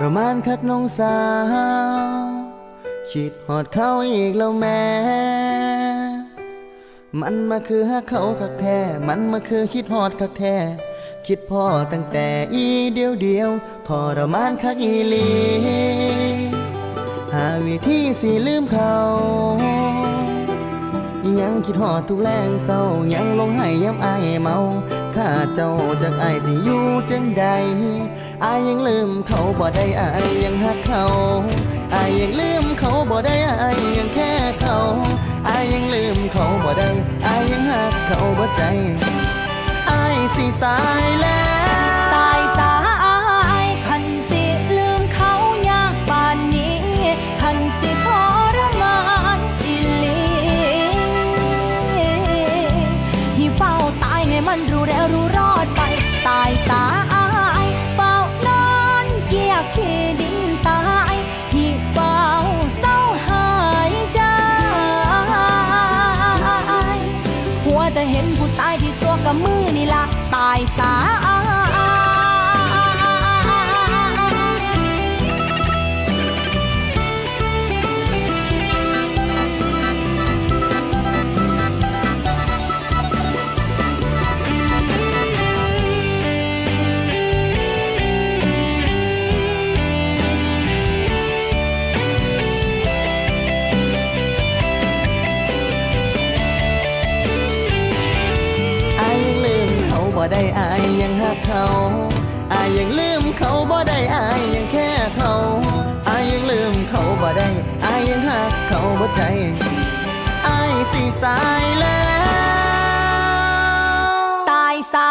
รมานคักน้องสาวคิดหอดเขาอีกแล้วแม่มันมาคือฮักเขาคักแท้ มันมาคือคิดฮอดคักแท้ คิดพ่อตั้งแต่อีเดียวเดียวทรมานคักอีลี หาวิธีสิลืมเขายังคิดหอดทุกแรงเศร้ายังลงให้ย้ำอายเมา ข้าเจ้าจากอายสิอยู่จังใด อายยังลืมเขาบ่ได้อายยังหักเขาอายยังลืมเขาบ่ได้อายยังแค่เขาอายยังลืมเขาบ่ได้อายยังหักเขาบ่ใจอายสิตายแล้ว ได้อายยังหักเขาอายยังลืมเขาบ่ได้อายยังแค่เขาอายยังลืมเขาบ่ได้อายยังหักเขาบ่ใจอายสิตายแล้ว ตายสา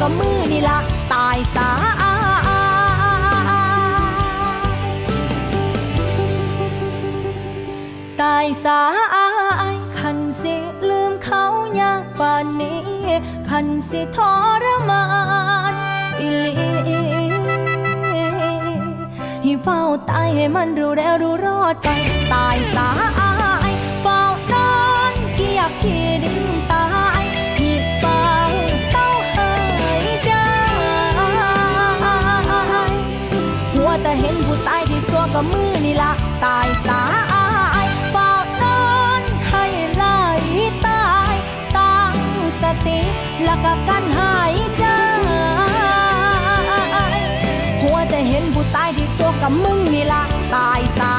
กับมือนี่ละตายสาตายสายคันสิลืมเขายากป่านนี้คันสิทรมานอีหลีให้เฝ้าตายให้มันรู้แล้วรู้รอดไป แต่เห็นผู้ชายที่สัวกับมือนี่ละตายสายเฝ้านอนให้ไหลตายตั้งสติแล้วก็กันหายใจหัวแต่เห็นผู้ชายที่สัวกับมึงนี่ละตายสา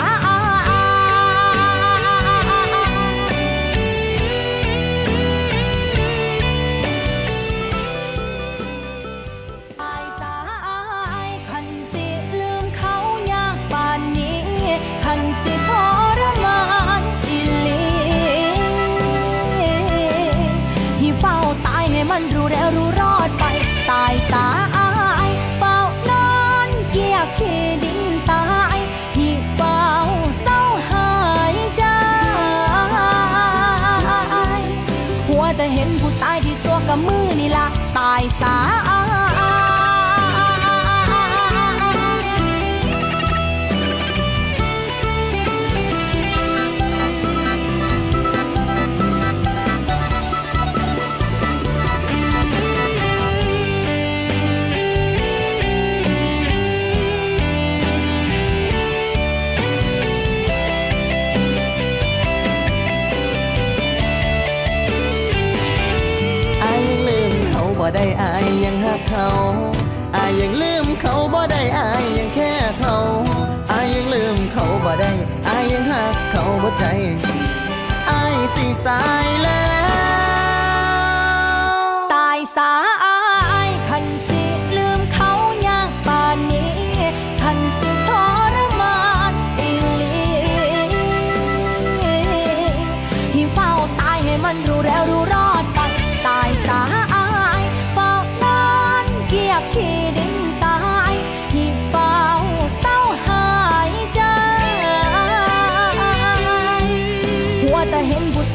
ตายสายเฝ้านอนเกียกขี้ดินตายที่เฝ้าเศร้าหายใจ หัวแต่เห็นผู้ตายที่สัวกับมือนี่ละตายสาายยังลืมเขาบ่ได้อายยังแค่เขาอายยังลืมเขาบ่ได้อายยังหักเขาบ่ใจอายสิตายแล้ว ตายสายคันสิลืมเขายากป่านนี้คันสิทรมานอีหลีที่เฝ้าตายให้มันรู้แล้ว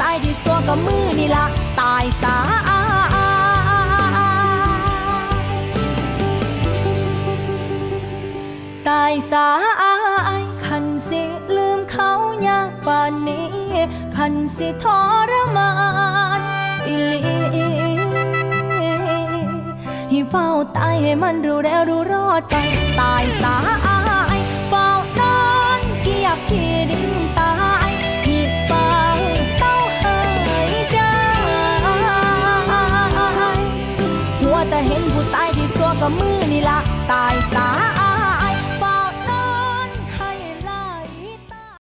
ายที่สัวกับมือนี่ละตายสาตายสายคันสิลืมเขายากป่านนี้คันสิทรมานอิลีให้เฝ้าตายให้มันรู้แล้วรู้รอดไปตายสา ก็มือนี่ละตายสา